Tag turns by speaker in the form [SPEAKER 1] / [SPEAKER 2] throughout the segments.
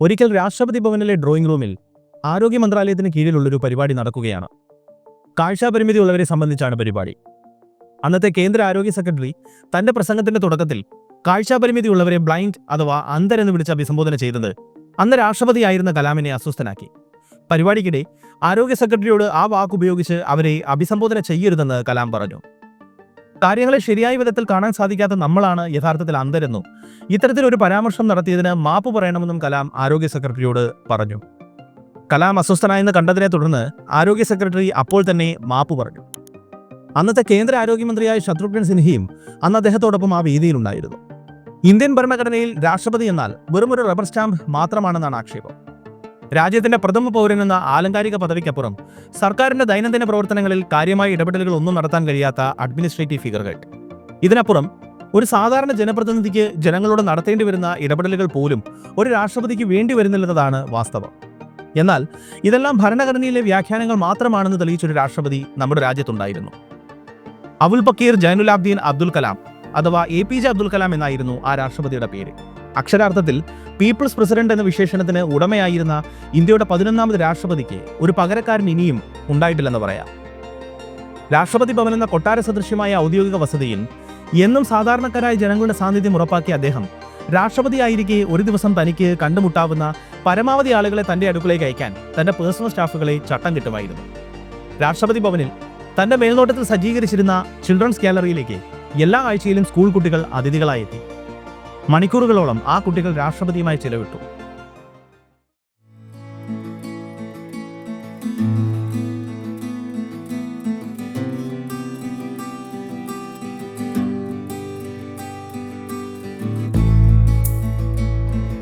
[SPEAKER 1] ഒരിക്കൽ രാഷ്ട്രപതി ഭവനിലെ ഡ്രോയിംഗ് റൂമിൽ ആരോഗ്യ മന്ത്രാലയത്തിന് കീഴിലുള്ളൊരു പരിപാടി നടക്കുകയാണ്. കാഴ്ചാപരിമിതി ഉള്ളവരെ സംബന്ധിച്ചാണ് പരിപാടി. അന്നത്തെ കേന്ദ്ര ആരോഗ്യ സെക്രട്ടറി തന്റെ പ്രസംഗത്തിന്റെ തുടക്കത്തിൽ കാഴ്ചാപരിമിതി ഉള്ളവരെ ബ്ലൈൻഡ് അഥവാ അന്ധരെന്ന് വിളിച്ച് അഭിസംബോധന ചെയ്തത് അന്ന് രാഷ്ട്രപതിയായിരുന്ന കലാമിനെ അസ്വസ്ഥനാക്കി. പരിപാടിക്കിടെ ആരോഗ്യ സെക്രട്ടറിയോട് ആ വാക്കുപയോഗിച്ച് അവരെ അഭിസംബോധന ചെയ്യരുതെന്ന് കലാം പറഞ്ഞു. കാര്യങ്ങളെ ശരിയായ വിധത്തിൽ കാണാൻ സാധിക്കാത്ത നമ്മളാണ് യഥാർത്ഥത്തിൽ ഇത്തരത്തിൽ ഒരു പരാമർശം നടത്തിയതിന് മാപ്പ് പറയണമെന്നും കലാം ആരോഗ്യ സെക്രട്ടറിയോട് പറഞ്ഞു. കലാം അസ്വസ്ഥനായെന്ന് കണ്ടതിനെ തുടർന്ന് ആരോഗ്യ സെക്രട്ടറി അപ്പോൾ തന്നെ മാപ്പ് പറഞ്ഞു. അന്നത്തെ കേന്ദ്ര ആരോഗ്യമന്ത്രിയായ ശത്രുഘ്നൻ സിൻഹയും അന്ന് അദ്ദേഹത്തോടൊപ്പം ആ വേദിയിലുണ്ടായിരുന്നു. ഇന്ത്യൻ ഭരണഘടനയിൽ രാഷ്ട്രപതി എന്നാൽ വെറുമൊരു റബ്ബർ സ്റ്റാമ്പ് മാത്രമാണെന്നാണ് ആക്ഷേപം. രാജ്യത്തിന്റെ പ്രഥമ പൗരൻ എന്ന ആലങ്കാരിക പദവിക്കപ്പുറം സർക്കാരിന്റെ ദൈനംദിന പ്രവർത്തനങ്ങളിൽ കാര്യമായ ഇടപെടലുകൾ ഒന്നും നടത്താൻ കഴിയാത്ത അഡ്മിനിസ്ട്രേറ്റീവ് ഫിഗറുകൾ. ഇതിനപ്പുറം ഒരു സാധാരണ ജനപ്രതിനിധിക്ക് ജനങ്ങളോട് നടത്തേണ്ടി വരുന്ന ഇടപെടലുകൾ പോലും ഒരു രാഷ്ട്രപതിക്ക് വേണ്ടി വരുന്നില്ലെന്നതാണ് വാസ്തവം. എന്നാൽ ഇതെല്ലാം ഭരണഘടനയിലെ വ്യാഖ്യാനങ്ങൾ മാത്രമാണെന്ന് തെളിയിച്ചൊരു രാഷ്ട്രപതി നമ്മുടെ രാജ്യത്തുണ്ടായിരുന്നു. അബുൽ പക്കീർ ജൈനുലാബ്ദീൻ അബ്ദുൽ കലാം അഥവാ A P J Abdul Kalam എന്നായിരുന്നു ആ രാഷ്ട്രപതിയുടെ പേര്. അക്ഷരാർത്ഥത്തിൽ പീപ്പിൾസ് പ്രസിഡന്റ് എന്ന വിശേഷണത്തിന് ഉടമയായിരുന്ന ഇന്ത്യയുടെ പതിനൊന്നാമത് രാഷ്ട്രപതിക്ക് ഒരു പകരക്കാരൻ ഇനിയും ഉണ്ടായിട്ടില്ലെന്ന് പറയാം. രാഷ്ട്രപതി ഭവൻ എന്ന കൊട്ടാര സദൃശ്യമായ ഔദ്യോഗിക വസതിയിൽ എന്നും സാധാരണക്കാരായ ജനങ്ങളുടെ സാന്നിധ്യം ഉറപ്പാക്കിയ അദ്ദേഹം രാഷ്ട്രപതിയായിരിക്കെ ഒരു ദിവസം തനിക്ക് കണ്ടുമുട്ടാവുന്ന പരമാവധി ആളുകളെ തന്റെ അടുക്കളേക്ക് അയക്കാൻ തന്റെ പേഴ്സണൽ സ്റ്റാഫുകളെ ചട്ടം കിട്ടുമായിരുന്നു. രാഷ്ട്രപതി ഭവനിൽ തന്റെ മേൽനോട്ടത്തിൽ സജ്ജീകരിച്ചിരുന്ന ചിൽഡ്രൻസ് ഗാലറിയിലേക്ക് എല്ലാ ആഴ്ചയിലും സ്കൂൾ കുട്ടികൾ അതിഥികളായി എത്തി. മണിക്കൂറുകളോളം ആ കുട്ടികൾ രാഷ്ട്രപതിയുമായി ചിലവിട്ടു.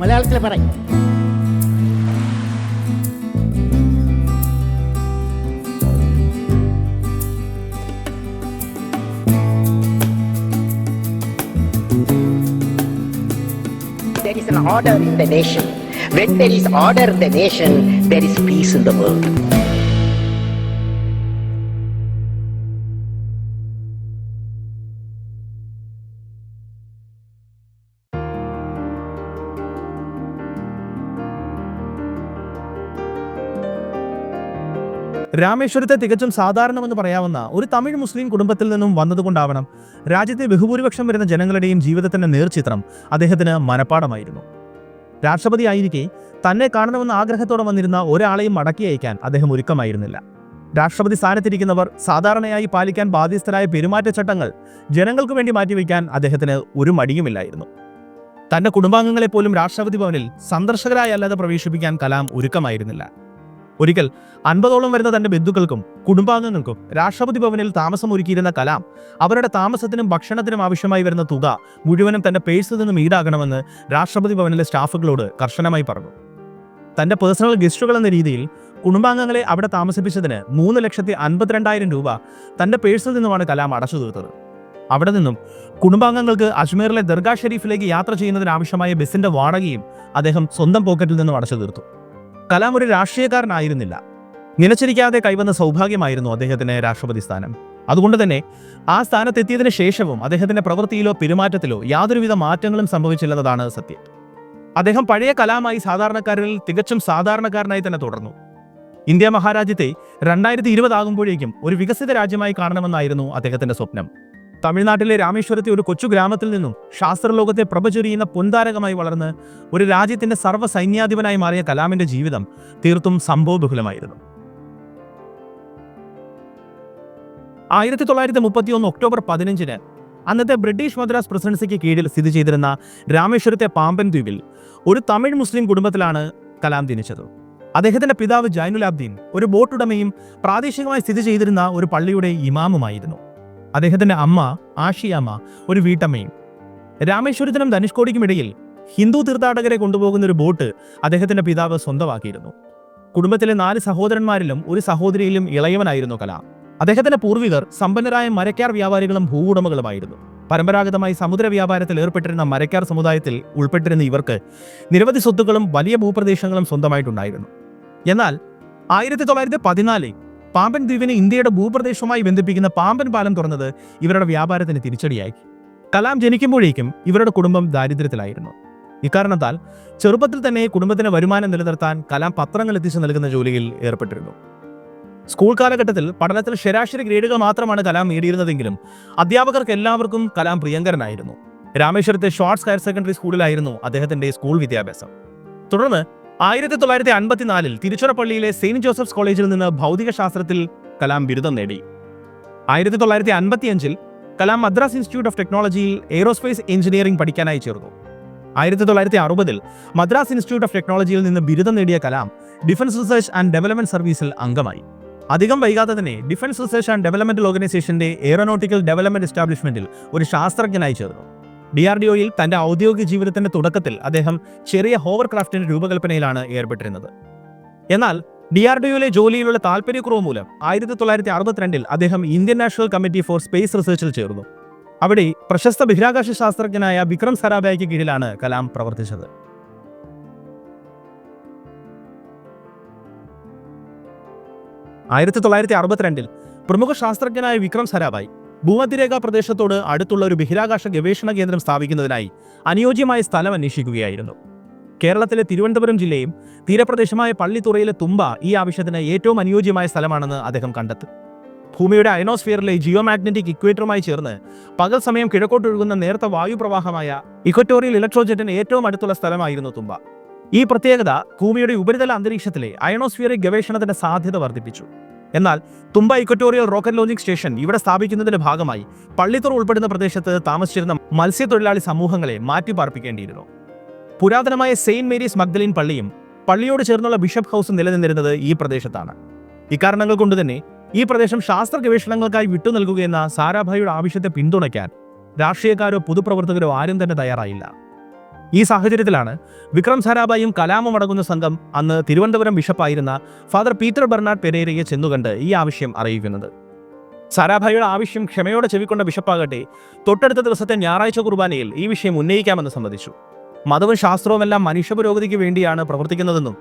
[SPEAKER 2] മലയാളത്തിൽ പറയും
[SPEAKER 3] There is an order in the nation. When there is order in the nation, there is peace in the world.
[SPEAKER 1] രാമേശ്വരത്തെ തികച്ചും സാധാരണമെന്ന് പറയാവുന്ന ഒരു തമിഴ് മുസ്ലിം കുടുംബത്തിൽ നിന്നും വന്നതുകൊണ്ടാവണം രാജ്യത്തെ ബഹുഭൂരിപക്ഷം വരുന്ന ജനങ്ങളുടെയും ജീവിതത്തിന്റെ നേർചിത്രം അദ്ദേഹത്തിന് മനപ്പാടമായിരുന്നു. രാഷ്ട്രപതി ആയിരിക്കെ തന്നെ കാണണമെന്ന ആഗ്രഹത്തോടെ വന്നിരുന്ന ഒരാളെയും മടക്കി അയക്കാൻ അദ്ദേഹം ഒരുക്കമായിരുന്നില്ല. രാഷ്ട്രപതി സ്ഥാനത്തിരിക്കുന്നവർ സാധാരണയായി പാലിക്കാൻ ബാധ്യസ്ഥരായ പെരുമാറ്റച്ചട്ടങ്ങൾ ജനങ്ങൾക്ക് വേണ്ടി മാറ്റിവെക്കാൻ അദ്ദേഹത്തിന് ഒരു മടിയുമില്ലായിരുന്നു. തന്റെ കുടുംബാംഗങ്ങളെപ്പോലും രാഷ്ട്രപതി ഭവനിൽ സന്ദർശകരായി അല്ലാതെ പ്രവേശിപ്പിക്കാൻ കലാം ഒരുക്കമായിരുന്നില്ല. ഒരിക്കൽ അൻപതോളം വരുന്ന തന്റെ ബന്ധുക്കൾക്കും കുടുംബാംഗങ്ങൾക്കും രാഷ്ട്രപതി ഭവനിൽ താമസം ഒരുക്കിയിരുന്ന കലാം അവരുടെ താമസത്തിനും ഭക്ഷണത്തിനും ആവശ്യമായി വരുന്ന തുക മുഴുവനും തന്റെ പേഴ്സിൽ നിന്നും ഈടാകണമെന്ന് രാഷ്ട്രപതി ഭവനിലെ സ്റ്റാഫുകളോട് കർശനമായി പറഞ്ഞു. തന്റെ പേഴ്സണൽ ഗസ്റ്റുകൾ എന്ന രീതിയിൽ കുടുംബാംഗങ്ങളെ അവിടെ താമസിപ്പിച്ചതിന് മൂന്ന് ലക്ഷത്തി അൻപത്തിരണ്ടായിരം രൂപ തന്റെ പേഴ്സിൽ നിന്നുമാണ് കലാം അടച്ചു തീർത്തത്. അവിടെ നിന്നും കുടുംബാംഗങ്ങൾക്ക് അജ്മീറിലെ ദർഗാ ഷെരീഫിലേക്ക് യാത്ര ചെയ്യുന്നതിനാവശ്യമായ ബസിന്റെ വാടകയും അദ്ദേഹം സ്വന്തം പോക്കറ്റിൽ നിന്നും അടച്ചു തീർത്തു. കലാം ഒരു രാഷ്ട്രീയക്കാരനായിരുന്നില്ല. നിലച്ചിരിക്കാതെ കൈവന്ന സൗഭാഗ്യമായിരുന്നു അദ്ദേഹത്തിന് രാഷ്ട്രപതി സ്ഥാനം. അതുകൊണ്ട് തന്നെ ആ സ്ഥാനത്തെത്തിയതിനു ശേഷവും അദ്ദേഹത്തിന്റെ പ്രവൃത്തിയിലോ പെരുമാറ്റത്തിലോ യാതൊരുവിധ മാറ്റങ്ങളും സംഭവിച്ചില്ലെന്നതാണ് സത്യം. അദ്ദേഹം പഴയ കലാമായി സാധാരണക്കാരിൽ തികച്ചും സാധാരണക്കാരനായി തന്നെ തുടർന്നു. ഇന്ത്യ മഹാരാജ്യത്തെ രണ്ടായിരത്തി ഇരുപതാകുമ്പോഴേക്കും ഒരു വികസിത രാജ്യമായി കാണണമെന്നായിരുന്നു അദ്ദേഹത്തിന്റെ സ്വപ്നം. തമിഴ്നാട്ടിലെ രാമേശ്വരത്തെ ഒരു കൊച്ചു ഗ്രാമത്തിൽ നിന്നും ശാസ്ത്രലോകത്തെ പ്രഭചൊരിയുന്ന പൊന്താരകമായി വളർന്ന് ഒരു രാജ്യത്തിന്റെ സർവ സൈന്യാധിപനായി മാറിയ കലാമിന്റെ ജീവിതം തീർത്തും സംഭവബഹുലമായിരുന്നു. ആയിരത്തി തൊള്ളായിരത്തി മുപ്പത്തി ഒന്ന് ഒക്ടോബർ പതിനഞ്ചിന് അന്നത്തെ ബ്രിട്ടീഷ് മദ്രാസ് പ്രസിഡൻസിക്ക് കീഴിൽ സ്ഥിതി ചെയ്തിരുന്ന രാമേശ്വരത്തെ പാമ്പൻ ദ്വീപിൽ ഒരു തമിഴ് മുസ്ലിം കുടുംബത്തിലാണ് കലാം ജനിച്ചത്. അദ്ദേഹത്തിന്റെ പിതാവ് ജൈനുലാബ്ദീൻ ഒരു ബോട്ടുടമയും പ്രാദേശികമായി സ്ഥിതി ചെയ്തിരുന്ന ഒരു പള്ളിയുടെ ഇമാമുമായിരുന്നു. അദ്ദേഹത്തിന്റെ അമ്മ ആഷിയാമ്മ ഒരു വീട്ടമ്മയും. രാമേശ്വരത്തിനും ധനുഷ്കോടിക്കും ഇടയിൽ ഹിന്ദു തീർത്ഥാടകരെ കൊണ്ടുപോകുന്ന ഒരു ബോട്ട് അദ്ദേഹത്തിന്റെ പിതാവ് സ്വന്തമാക്കിയിരുന്നു. കുടുംബത്തിലെ നാല് സഹോദരന്മാരിലും ഒരു സഹോദരിയിലും ഇളയവനായിരുന്നു കലാം. അദ്ദേഹത്തിന്റെ പൂർവികർ സമ്പന്നരായ മരക്കാർ വ്യാപാരികളും ഭൂവുടമകളുമായിരുന്നു. പരമ്പരാഗതമായി സമുദ്ര വ്യാപാരത്തിൽ ഏർപ്പെട്ടിരുന്ന മരക്കാർ സമുദായത്തിൽ ഉൾപ്പെട്ടിരുന്ന ഇവർക്ക് നിരവധി സ്വത്തുക്കളും വലിയ ഭൂപ്രദേശങ്ങളും സ്വന്തമായിട്ടുണ്ടായിരുന്നു. എന്നാൽ ആയിരത്തി തൊള്ളായിരത്തി പതിനാലിൽ പാമ്പൻ ദ്വീപിനെ ഇന്ത്യയുടെ ഭൂപ്രദേശവുമായി ബന്ധിപ്പിക്കുന്ന പാമ്പൻ പാലം തുറന്നത് ഇവരുടെ വ്യാപാരത്തിന് തിരിച്ചടിയായി. കലാം ജനിക്കുമ്പോഴേക്കും ഇവരുടെ കുടുംബം ദാരിദ്ര്യത്തിലായിരുന്നു. ഇക്കാരണത്താൽ ചെറുപ്പത്തിൽ തന്നെ കുടുംബത്തിന് വരുമാനം നിലനിർത്താൻ കലാം പത്രങ്ങൾ എത്തിച്ചു നൽകുന്ന ജോലിയിൽ ഏർപ്പെട്ടിരുന്നു. സ്കൂൾ കാലഘട്ടത്തിൽ പഠനത്തിൽ ശരാശരി ഗ്രേഡുകൾ മാത്രമാണ് കലാം നേടിയിരുന്നതെങ്കിലും അധ്യാപകർക്ക് എല്ലാവർക്കും കലാം പ്രിയങ്കരനായിരുന്നു. രാമേശ്വരത്തെ ഷോർട്സ് ഹയർ സെക്കൻഡറി സ്കൂളിലായിരുന്നു അദ്ദേഹത്തിന്റെ സ്കൂൾ വിദ്യാഭ്യാസം. തുടർന്ന് ആയിരത്തി തൊള്ളായിരത്തി അൻപത്തിനാലിൽ തിരുച്ചിറപ്പള്ളിയിലെ സെയിന്റ് ജോസഫ്സ് കോളേജിൽ നിന്ന് ഭൗതികശാസ്ത്രത്തിൽ കലാം ബിരുദം നേടി. ആയിരത്തി തൊള്ളായിരത്തി അൻപത്തിയഞ്ചിൽ കലാം മദ്രാസ് ഇൻസ്റ്റിറ്റ്യൂട്ട് ഓഫ് ടെക്നോളജിയിൽ എയ്റോസ്പേസ് എഞ്ചിനീയറിംഗ് പഠിക്കാനായി ചേർന്നു. ആയിരത്തി തൊള്ളായിരത്തി അറുപതിൽ മദ്രാസ് ഇൻസ്റ്റിറ്റ്യൂട്ട് ഓഫ് ടെക്നോളജിയിൽ നിന്ന് ബിരുദം നേടിയ Kalam defence research and development സർവീസിൽ അംഗമായി. അധികം വൈകാതെ തന്നെ ഡിഫൻസ് റിസർച്ച് ആൻഡ് ഡെവലപ്മെന്റ് ഓർഗനൈസേഷന്റെ എയറോനോട്ടിക്കൽ ഡെവലപ്മെന്റ് എസ്റ്റാബ്ലിഷ്മെന്റിൽ ഒരു ശാസ്ത്രജ്ഞനായി ചേർന്നു. ഡി ആർ ഡി ഒയിൽ തന്റെ ഔദ്യോഗിക ജീവിതത്തിന്റെ തുടക്കത്തിൽ അദ്ദേഹം ചെറിയ ഹോവർ ക്രാഫ്റ്റിന്റെ രൂപകൽപ്പനയിലാണ് ഏർപ്പെട്ടിരുന്നത്. എന്നാൽ ഡി ആർ ഡി ഒയിലെ ജോലിയിലുള്ള താല്പര്യക്കുറവ് മൂലം ആയിരത്തി തൊള്ളായിരത്തി അറുപത്തിരണ്ടിൽ അദ്ദേഹം Indian national committee for space റിസർച്ചിൽ ചേർന്നു. അവിടെ പ്രശസ്ത ബഹിരാകാശ ശാസ്ത്രജ്ഞനായ വിക്രം സരാഭായിക്ക് കീഴിലാണ് കലാം പ്രവർത്തിച്ചത്. ആയിരത്തി തൊള്ളായിരത്തി അറുപത്തിരണ്ടിൽ പ്രമുഖ ശാസ്ത്രജ്ഞനായ വിക്രം സരാഭായ് ഭൂമധ്യരേഖാ പ്രദേശത്തോട് അടുത്തുള്ള ഒരു ബഹിരാകാശ ഗവേഷണ കേന്ദ്രം സ്ഥാപിക്കുന്നതിനായി അനുയോജ്യമായ സ്ഥലം അന്വേഷിക്കുകയായിരുന്നു. കേരളത്തിലെ തിരുവനന്തപുരം ജില്ലയും തീരപ്രദേശമായ പള്ളിത്തുറയിലെ തുമ്പ ഈ ആവശ്യത്തിന് ഏറ്റവും അനുയോജ്യമായ സ്ഥലമാണെന്ന് അദ്ദേഹം കണ്ടെത്തി. ഭൂമിയുടെ അയനോസ്ഫിയറിലെ ജിയോമാഗ്നറ്റിക് ഇക്വേറ്ററുമായി ചേർന്ന് പകൽ സമയം കിഴക്കോട്ടൊഴുകുന്ന നേർത്ത വായുപ്രവാഹമായ ഇക്വറ്റോറിയൽ ഇലക്ട്രോജറ്റിന് ഏറ്റവും അടുത്തുള്ള സ്ഥലമായിരുന്നു തുമ്പ. ഈ പ്രത്യേകത ഭൂമിയുടെ ഉപരിതല അന്തരീക്ഷത്തിലെ അയണോസ്ഫിയറിക് ഗവേഷണത്തിന്റെ സാധ്യത വർദ്ധിപ്പിച്ചു. എന്നാൽ Thumba equatorial rocket launching station ഇവിടെ സ്ഥാപിക്കുന്നതിന്റെ ഭാഗമായി പള്ളിത്തുറ ഉൾപ്പെടുന്ന പ്രദേശത്ത് താമസിച്ചിരുന്ന മത്സ്യത്തൊഴിലാളി സമൂഹങ്ങളെ മാറ്റിപ്പാർപ്പിക്കേണ്ടിയിരുന്നു. പുരാതനമായ സെയിന്റ് മേരീസ് മഗ്ദലിൻ പള്ളിയും പള്ളിയോട് ചേർന്നുള്ള ബിഷപ്പ് ഹൗസും നിലനിന്നിരുന്നത് ഈ പ്രദേശത്താണ്. ഇക്കാരണങ്ങൾ കൊണ്ട് തന്നെ ഈ പ്രദേശം ശാസ്ത്ര ഗവേഷണങ്ങൾക്കായി വിട്ടു നൽകുകയെന്ന സാരാഭായിയുടെ ആവശ്യത്തെ പിന്തുണയ്ക്കാൻ രാഷ്ട്രീയക്കാരോ പൊതുപ്രവർത്തകരോ ആരും തന്നെ തയ്യാറായില്ല. ഈ സാഹചര്യത്തിലാണ് വിക്രം സാരാഭായും കലാമും അടങ്ങുന്ന സംഘം അന്ന് തിരുവനന്തപുരം ബിഷപ്പായിരുന്ന ഫാദർ പീറ്റർ ബെർണാഡ് പെരേരയെ ചെന്നുകണ്ട് ഈ ആവശ്യം അറിയിക്കുന്നത്. സാരാഭായിയുടെ ആവശ്യം ക്ഷമയോടെ ചെവിക്കൊണ്ട ബിഷപ്പാകട്ടെ തൊട്ടടുത്ത ദിവസത്തെ ഞായറാഴ്ച കുർബാനയിൽ ഈ വിഷയം ഉന്നയിക്കാമെന്ന് സമ്മതിച്ചു. മതവും ശാസ്ത്രവുമെല്ലാം മനുഷ്യ പുരോഗതിക്ക് വേണ്ടിയാണ് പ്രവർത്തിക്കുന്നതെന്നും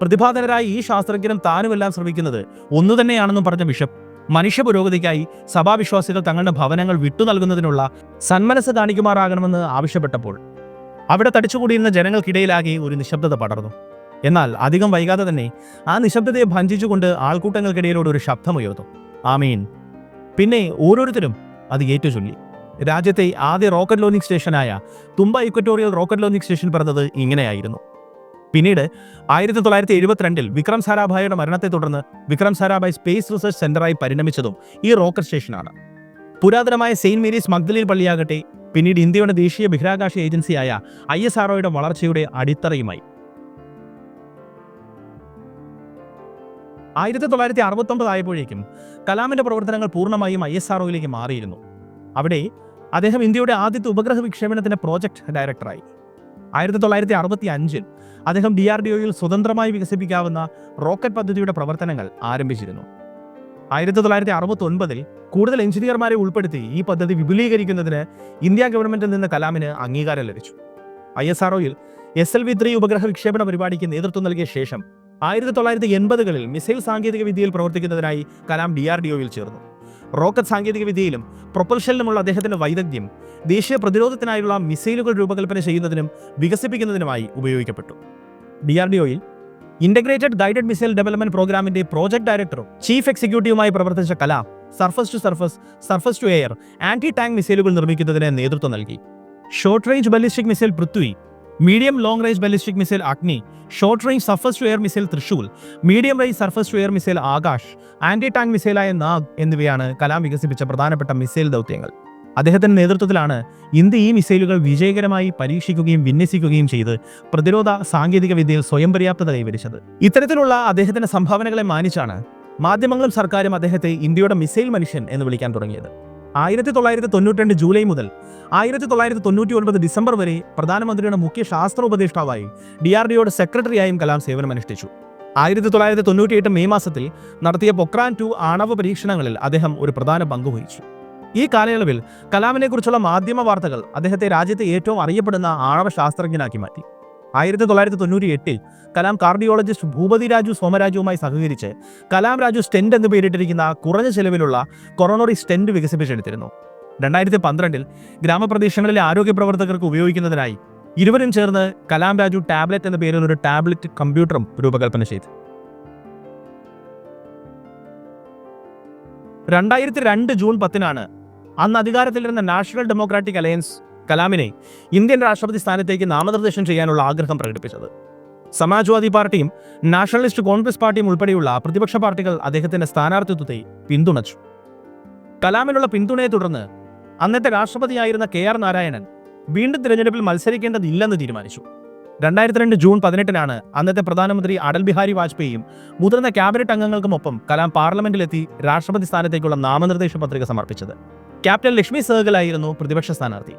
[SPEAKER 1] പ്രതിഭാതനരായ ഈ ശാസ്ത്രജ്ഞനും താനുമെല്ലാം ശ്രമിക്കുന്നത് ഒന്നു തന്നെയാണെന്നും പറഞ്ഞ ബിഷപ്പ് മനുഷ്യ പുരോഗതിക്കായി സഭാവിശ്വാസികൾ തങ്ങളുടെ ഭവനങ്ങൾ വിട്ടു നൽകുന്നതിനുള്ള സന്മനസ് കാണിക്കുമാറാകണമെന്ന് ആവശ്യപ്പെട്ടപ്പോൾ അവിടെ തടിച്ചുകൂടിയിരുന്ന ജനങ്ങൾക്കിടയിലാകെ ഒരു നിശബ്ദത പടർന്നു. എന്നാൽ അധികം വൈകാതെ തന്നെ ആ നിശബ്ദതയെ ഭഞ്ചിച്ചുകൊണ്ട് ആൾക്കൂട്ടങ്ങൾക്കിടയിലൂടെ ഒരു ശബ്ദമുയർന്നു. ആമീൻ. പിന്നെ ഓരോരുത്തരും അത് ഏറ്റുചൊല്ലി. രാജ്യത്തെ ആദ്യ rocket launching സ്റ്റേഷനായ Thumba equatorial rocket launching station പറഞ്ഞത് ഇങ്ങനെയായിരുന്നു. പിന്നീട് ആയിരത്തി തൊള്ളായിരത്തി എഴുപത്തിരണ്ടിൽ വിക്രം സാരാഭായിയുടെ മരണത്തെ തുടർന്ന് വിക്രം സാരാഭായ് സ്പേസ് റിസർച്ച് സെന്ററായി പരിണമിച്ചതും ഈ റോക്കറ്റ് സ്റ്റേഷനാണ്. പുരാതനമായ സെയിന്റ് മേരീസ് മഗ്ദലിൽ പള്ളിയാകട്ടെ പിന്നീട് ഇന്ത്യയുടെ ദേശീയ ബഹിരാകാശ ഏജൻസിയായ ഐ എസ് ആർഒയുടെ വളർച്ചയുടെ അടിത്തറയുമായി. ആയിരത്തി തൊള്ളായിരത്തി അറുപത്തൊമ്പത് ആയപ്പോഴേക്കും കലാമിന്റെ പ്രവർത്തനങ്ങൾ പൂർണമായും ഐ എസ് ആർഒയിലേക്ക് മാറിയിരുന്നു. അവിടെ അദ്ദേഹം ഇന്ത്യയുടെ ആദ്യത്തെ ഉപഗ്രഹ വിക്ഷേപണത്തിന്റെ പ്രോജക്ട് ഡയറക്ടറായി. ആയിരത്തി തൊള്ളായിരത്തി അറുപത്തി അഞ്ചിൽ അദ്ദേഹം ഡി ആർ ഡി ഒയിൽ സ്വതന്ത്രമായി വികസിപ്പിക്കാവുന്ന റോക്കറ്റ് പദ്ധതിയുടെ പ്രവർത്തനങ്ങൾ ആരംഭിച്ചിരുന്നു. ആയിരത്തി തൊള്ളായിരത്തി അറുപത്തി ഒൻപതിൽ കൂടുതൽ എഞ്ചിനീയർമാരെ ഉൾപ്പെടുത്തി ഈ പദ്ധതി വിപുലീകരിക്കുന്നതിന് ഇന്ത്യ ഗവൺമെന്റിൽ നിന്ന് കലാമിന് അംഗീകാരം ലഭിച്ചു. ഐ എസ് ആർഒയിൽ എസ് എൽ വി ത്രീ ഉപഗ്രഹ വിക്ഷേപണ പരിപാടിക്ക് നേതൃത്വം നൽകിയ ശേഷം ആയിരത്തി തൊള്ളായിരത്തി എൺപതുകളിൽ മിസൈൽ സാങ്കേതിക വിദ്യയിൽ പ്രവർത്തിക്കുന്നതിനായി കലാം ഡി ആർ ഡി ഒയിൽ ചേർന്നു. റോക്കറ്റ് സാങ്കേതിക വിദ്യയിലും പ്രൊപ്പൽഷനിലുമുള്ള അദ്ദേഹത്തിന്റെ വൈദഗ്ധ്യം ദേശീയ പ്രതിരോധത്തിനായുള്ള മിസൈലുകൾ രൂപകൽപ്പന ചെയ്യുന്നതിനും വികസിപ്പിക്കുന്നതിനുമായി ഉപയോഗിക്കപ്പെട്ടു. ഡി ആർ ഡി ഒയിൽ ഇന്റഗ്രേറ്റഡ് ഗൈഡഡ് മിസൈൽ ഡെവലപ്മെന്റ് പ്രോഗ്രാമിന്റെ പ്രോജക്ട് ഡയറക്ടറും ചീഫ് എക്സിക്യൂട്ടീവുമായി പ്രവർത്തിച്ച Kalam surface to surface surface to air anti tank മിസൈലുകൾ നിർമ്മിക്കുന്നതിന് നേതൃത്വം നൽകി. Short range ballistic missile Prithvi medium long range ballistic missile Agni short range surface to air missile Trishul medium range surface to air missile Akash anti tank മിസൈലായ Nag എന്നിവയാണ് കലാം വികസിപ്പിച്ച പ്രധാനപ്പെട്ട missile ദൗത്യങ്ങൾ. അദ്ദേഹത്തിന്റെ നേതൃത്വത്തിലാണ് ഇന്ത്യ ഈ മിസൈലുകൾ വിജയകരമായി പരീക്ഷിക്കുകയും വിന്യസിക്കുകയും ചെയ്ത് പ്രതിരോധ സാങ്കേതിക വിദ്യയിൽ സ്വയം പര്യാപ്തത കൈവരിച്ചത്. ഇത്തരത്തിലുള്ള അദ്ദേഹത്തിന്റെ സംഭാവനകളെ മാനിച്ചാണ് മാധ്യമങ്ങളും സർക്കാരും അദ്ദേഹത്തെ ഇന്ത്യയുടെ മിസൈൽ മനുഷ്യൻ എന്ന് വിളിക്കാൻ തുടങ്ങിയത്. ആയിരത്തി തൊള്ളായിരത്തി തൊണ്ണൂറ്റി രണ്ട് ജൂലൈ മുതൽ ആയിരത്തി തൊള്ളായിരത്തി തൊണ്ണൂറ്റി ഒൻപത് ഡിസംബർ വരെ പ്രധാനമന്ത്രിയുടെ മുഖ്യ ശാസ്ത്ര ഉപദേഷ്ടാവായി ഡി ആർ ഡിയുടെ സെക്രട്ടറിയായും കലാം സേവനമനുഷ്ഠിച്ചു ആയിരത്തി തൊള്ളായിരത്തി തൊണ്ണൂറ്റിയെട്ട് മെയ് മാസത്തിൽ നടത്തിയ പൊക്രാൻ ടു ആണവ പരീക്ഷണങ്ങളിൽ അദ്ദേഹം ഒരു പ്രധാന പങ്ക് വഹിച്ചു. ഈ കാലയളവിൽ കലാമിനെക്കുറിച്ചുള്ള മാധ്യമ വാർത്തകൾ അദ്ദേഹത്തെ രാജ്യത്തെ ഏറ്റവും അറിയപ്പെടുന്ന ആണവ ശാസ്ത്രജ്ഞനാക്കി മാറ്റി. ആയിരത്തി തൊള്ളായിരത്തി തൊണ്ണൂറ്റി എട്ടിൽ കലാം കാർഡിയോളജിസ്റ്റ് ഭൂപതി രാജു സോമരാജുവുമായി സഹകരിച്ച് കലാം രാജു സ്റ്റെൻഡ് എന്ന് പേരിട്ടിരിക്കുന്ന കുറഞ്ഞ ചെലവിലുള്ള കൊറോണറി സ്റ്റെൻഡ് വികസിപ്പിച്ചെടുത്തിരുന്നു. രണ്ടായിരത്തി പന്ത്രണ്ടിൽ ഗ്രാമപ്രദേശങ്ങളിലെ ആരോഗ്യ പ്രവർത്തകർക്ക് ഉപയോഗിക്കുന്നതിനായി ഇരുവരും ചേർന്ന് കലാം രാജു ടാബ്ലറ്റ് എന്ന പേരിൽ ഒരു ടാബ്ലറ്റ് കമ്പ്യൂട്ടറും രൂപകൽപ്പന ചെയ്തു. രണ്ടായിരത്തി രണ്ട് ജൂൺ പത്തിനാണ് അന്ന് അധികാരത്തിലിരുന്ന നാഷണൽ ഡെമോക്രാറ്റിക് അലയൻസ് കലാമിനെ ഇന്ത്യൻ രാഷ്ട്രപതി സ്ഥാനത്തേക്ക് നാമനിർദ്ദേശം ചെയ്യാനുള്ള ആഗ്രഹം പ്രകടിപ്പിച്ചത്. സമാജ്വാദി പാർട്ടിയും നാഷണലിസ്റ്റ് കോൺഗ്രസ് പാർട്ടിയും ഉൾപ്പെടെയുള്ള പ്രതിപക്ഷ പാർട്ടികൾ അദ്ദേഹത്തിന്റെ സ്ഥാനാർത്ഥിത്വത്തെ പിന്തുണച്ചു. കലാമിനുള്ള പിന്തുണയെ തുടർന്ന് അന്നത്തെ രാഷ്ട്രപതിയായിരുന്ന കെ ആർ നാരായണൻ വീണ്ടും തിരഞ്ഞെടുപ്പിൽ മത്സരിക്കേണ്ടതില്ലെന്ന് തീരുമാനിച്ചു. രണ്ടായിരത്തി രണ്ട് ജൂൺ പതിനെട്ടിനാണ് അന്നത്തെ പ്രധാനമന്ത്രി അടൽ ബിഹാരി വാജ്പേയിയും മുതിർന്ന ക്യാബിനറ്റ് അംഗങ്ങൾക്കുമൊപ്പം കലാം പാർലമെന്റിലെത്തി രാഷ്ട്രപതി സ്ഥാനത്തേക്കുള്ള നാമനിർദ്ദേശ പത്രിക സമർപ്പിച്ചത്. ക്യാപ്റ്റൻ ലക്ഷ്മി സഹകലായിരുന്നു പ്രതിപക്ഷ സ്ഥാനാർത്ഥി.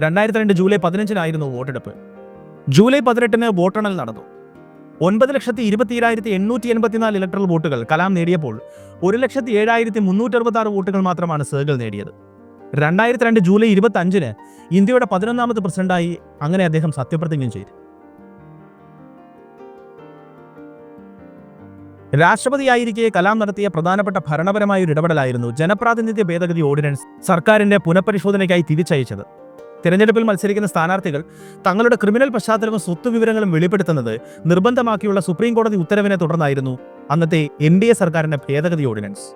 [SPEAKER 1] രണ്ടായിരത്തി രണ്ട് ജൂലൈ പതിനഞ്ചിനായിരുന്നു വോട്ടെടുപ്പ്. ജൂലൈ പതിനെട്ടിന് വോട്ടെണ്ണൽ നടന്നു. ഒൻപത് ലക്ഷത്തി ഇരുപത്തിയേഴായിരത്തി എണ്ണൂറ്റി എൺപത്തിനാല് ഇലക്ട്രൽ വോട്ടുകൾ കലാം നേടിയപ്പോൾ ഒരു ലക്ഷത്തി ഏഴായിരത്തി മുന്നൂറ്റി അറുപത്തി ആറ് വോട്ടുകൾ മാത്രമാണ് സഹകൾ നേടിയത്. രണ്ടായിരത്തി രണ്ട് ജൂലൈ ഇരുപത്തി അഞ്ചിന് ഇന്ത്യയുടെ പതിനൊന്നാമത് പ്രസിഡന്റായി അങ്ങനെ അദ്ദേഹം സത്യപ്രതിജ്ഞ ചെയ്തു. രാഷ്ട്രപതിയായിരിക്കെ കലാം നടത്തിയ പ്രധാനപ്പെട്ട ഭരണപരമായ ഒരു ഇടപെടലായിരുന്നു ജനപ്രാതിനിധ്യ ഭേദഗതി ഓർഡിനൻസ് സർക്കാരിന്റെ പുനഃപരിശോധനയ്ക്കായി തിരിച്ചയച്ചത്. തിരഞ്ഞെടുപ്പിൽ മത്സരിക്കുന്ന സ്ഥാനാർത്ഥികൾ തങ്ങളുടെ ക്രിമിനൽ പശ്ചാത്തലവും സ്വത്ത് വിവരങ്ങളും വെളിപ്പെടുത്തുന്നത് നിർബന്ധമാക്കിയുള്ള സുപ്രീം കോടതി ഉത്തരവിനെ തുടർന്നായിരുന്നു അന്നത്തെ എൻ ഡി എ സർക്കാരിന്റെ ഭേദഗതി ഓർഡിനൻസ്.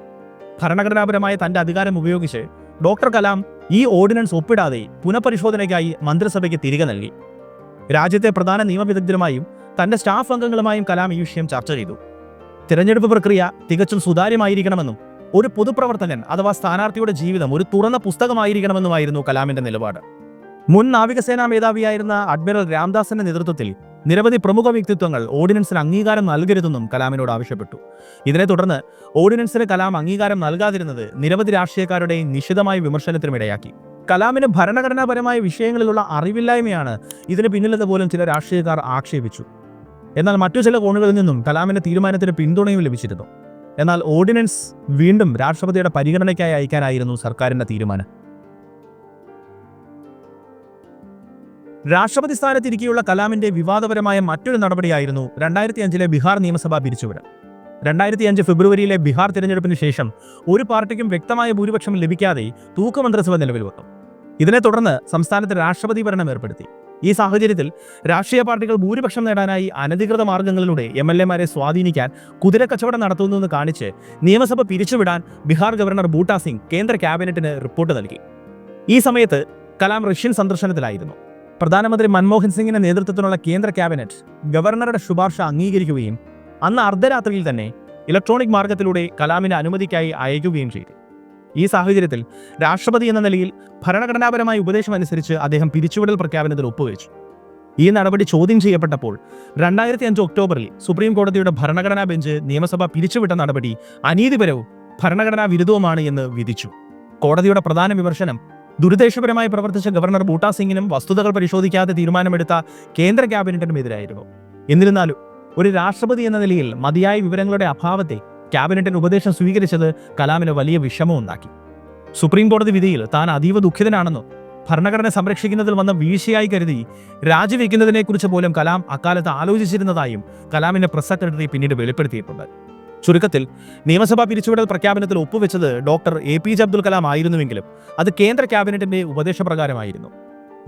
[SPEAKER 1] ഭരണഘടനാപരമായ തന്റെ അധികാരം ഉപയോഗിച്ച് ഡോക്ടർ കലാം ഈ ഓർഡിനൻസ് ഒപ്പിടാതെ പുനഃപരിശോധനയ്ക്കായി മന്ത്രിസഭയ്ക്ക് തിരികെ നൽകി. രാജ്യത്തെ പ്രധാന നിയമവിദഗ്ധരുമായും തന്റെ സ്റ്റാഫ് അംഗങ്ങളുമായും കലാം ഈ വിഷയം ചർച്ച ചെയ്തു. തിരഞ്ഞെടുപ്പ് പ്രക്രിയ തികച്ചും സുതാര്യമായിരിക്കണമെന്നും ഒരു പൊതുപ്രവർത്തകൻ അഥവാ സ്ഥാനാർത്ഥിയുടെ ജീവിതം ഒരു തുറന്ന പുസ്തകമായിരിക്കണമെന്നുമായിരുന്നു കലാമിന്റെ നിലപാട്. മുൻ നാവികസേനാ മേധാവിയായിരുന്ന അഡ്മിറൽ രാംദാസിന്റെ നേതൃത്വത്തിൽ നിരവധി പ്രമുഖ വ്യക്തിത്വങ്ങൾ ഓർഡിനൻസിന് അംഗീകാരം നൽകരുതെന്നും കലാമിനോട് ആവശ്യപ്പെട്ടു. ഇതിനെ തുടർന്ന് ഓർഡിനൻസിന് കലാം അംഗീകാരം നൽകാതിരുന്നത് നിരവധി രാഷ്ട്രീയക്കാരുടെയും നിശിതമായ വിമർശനത്തിനും ഇടയാക്കി. കലാമിന് ഭരണഘടനാപരമായ വിഷയങ്ങളിലുള്ള അറിവില്ലായ്മയാണ് ഇതിന് പിന്നിലെന്ന് പോലും ചില രാഷ്ട്രീയക്കാർ ആക്ഷേപിച്ചു. എന്നാൽ മറ്റു ചില കോണുകളിൽ നിന്നും കലാമിന്റെ തീരുമാനത്തിന് പിന്തുണയും ലഭിച്ചിരുന്നു. എന്നാൽ ഓർഡിനൻസ് വീണ്ടും രാഷ്ട്രപതിയുടെ പരിഗണനയ്ക്കായി അയക്കാനായിരുന്നു സർക്കാരിന്റെ തീരുമാനം. രാഷ്ട്രപതി സ്ഥാനത്തിരിക്കെയുള്ള കലാമിന്റെ വിവാദപരമായ മറ്റൊരു നടപടിയായിരുന്നു രണ്ടായിരത്തി അഞ്ചിലെ ബീഹാർ നിയമസഭ പിരിച്ചുവിടൽ. രണ്ടായിരത്തി അഞ്ച് ഫെബ്രുവരിയിലെ ബീഹാർ തിരഞ്ഞെടുപ്പിന് ശേഷം ഒരു പാർട്ടിക്കും വ്യക്തമായ ഭൂരിപക്ഷം ലഭിക്കാതെ തൂക്കമന്ത്രിസഭ നിലവിൽ വന്നു. ഇതിനെ തുടർന്ന് സംസ്ഥാനത്ത് രാഷ്ട്രപതി ഭരണം ഏർപ്പെടുത്തി. ഈ സാഹചര്യത്തിൽ രാഷ്ട്രീയ പാർട്ടികൾ ഭൂരിപക്ഷം നേടാനായി അനധികൃത മാർഗങ്ങളിലൂടെ എം എൽ എമാരെ സ്വാധീനിക്കാൻ കുതിരക്കച്ചവടം നടത്തുന്നുവെന്ന് കാണിച്ച് നിയമസഭ പിരിച്ചുവിടാൻ ബീഹാർ ഗവർണർ ബൂട്ടാ സിംഗ് കേന്ദ്ര ക്യാബിനറ്റിന് റിപ്പോർട്ട് നൽകി. ഈ സമയത്ത് കലാം റഷ്യൻ സന്ദർശനത്തിലായിരുന്നു. പ്രധാനമന്ത്രി മൻമോഹൻ സിംഗിന്റെ നേതൃത്വത്തിലുള്ള കേന്ദ്ര ക്യാബിനറ്റ് ഗവർണറുടെ ശുപാർശ അംഗീകരിക്കുകയും അന്ന് അർദ്ധരാത്രിയിൽ തന്നെ ഇലക്ട്രോണിക് മാർഗത്തിലൂടെ കലാമിന് അനുമതിക്കായി അയക്കുകയും ചെയ്തു. ഈ സാഹചര്യത്തിൽ രാഷ്ട്രപതി എന്ന നിലയിൽ ഭരണഘടനാപരമായ ഉപദേശം അനുസരിച്ച് അദ്ദേഹം പിരിച്ചുവിടൽ പ്രഖ്യാപനത്തിൽ ഒപ്പുവെച്ചു. ഈ നടപടി ചോദ്യം ചെയ്യപ്പെട്ടപ്പോൾ രണ്ടായിരത്തി അഞ്ച് ഒക്ടോബറിൽ സുപ്രീം കോടതിയുടെ ഭരണഘടനാ ബെഞ്ച് നിയമസഭ പിരിച്ചുവിട്ട നടപടി അനീതിപരവും ഭരണഘടനാ വിരുദ്ധവുമാണ് എന്ന് വിധിച്ചു. കോടതിയുടെ പ്രധാന വിമർശനം ദുരുദ്ദേശപരമായി പ്രവർത്തിച്ച ഗവർണർ ബൂട്ടാ സിംഗിനും വസ്തുതകൾ പരിശോധിക്കാതെ തീരുമാനമെടുത്ത കേന്ദ്ര ക്യാബിനറ്റിനും എതിരായിരുന്നു. എന്നിരുന്നാലും ഒരു രാഷ്ട്രപതി എന്ന നിലയിൽ മതിയായ വിവരങ്ങളുടെ അഭാവത്തെ ക്യാബിനറ്റിന് ഉപദേശം സ്വീകരിച്ചത് കലാമിന് വലിയ വിഷമമുണ്ടാക്കി സുപ്രീം കോടതി വിധിയിൽ താൻ അതീവ ദുഃഖിതനാണെന്നും ഭരണഘടന സംരക്ഷിക്കുന്നതിൽ വന്ന വീഴ്ചയായി കരുതി രാജിവെക്കുന്നതിനെക്കുറിച്ച് പോലും കലാം അക്കാലത്ത് ആലോചിച്ചിരുന്നതായും കലാമിന്റെ പ്രസ് സെക്രട്ടറി പിന്നീട് വെളിപ്പെടുത്തിയിട്ടുണ്ട്. ചുരുക്കത്തിൽ നിയമസഭാ പിരിച്ചുവിടൽ പ്രഖ്യാപനത്തിൽ ഒപ്പുവെച്ചത് doctor A P J Abdul Kalam ആയിരുന്നുവെങ്കിലും അത് കേന്ദ്ര ക്യാബിനറ്റിന്റെ ഉപദേശപ്രകാരമായിരുന്നു.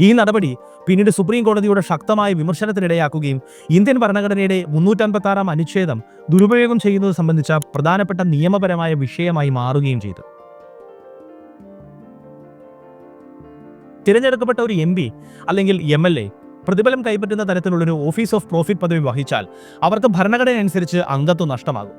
[SPEAKER 1] ഈ നടപടി പിന്നീട് സുപ്രീം കോടതിയുടെ ശക്തമായ വിമർശനത്തിനിടയാക്കുകയും ഇന്ത്യൻ ഭരണഘടനയുടെ മുന്നൂറ്റൻപത്തി ആറാം അനുച്ഛേദം ദുരുപയോഗം ചെയ്യുന്നത് സംബന്ധിച്ച പ്രധാനപ്പെട്ട നിയമപരമായ വിഷയമായി മാറുകയും ചെയ്തു. തിരഞ്ഞെടുക്കപ്പെട്ട ഒരു എം അല്ലെങ്കിൽ എം പ്രതിഫലം കൈപ്പറ്റുന്ന തരത്തിലുള്ളൊരു ഓഫീസ് ഓഫ് പ്രോഫിറ്റ് പദവി വഹിച്ചാൽ അവർക്ക് ഭരണഘടന അനുസരിച്ച് അംഗത്വം നഷ്ടമാകും.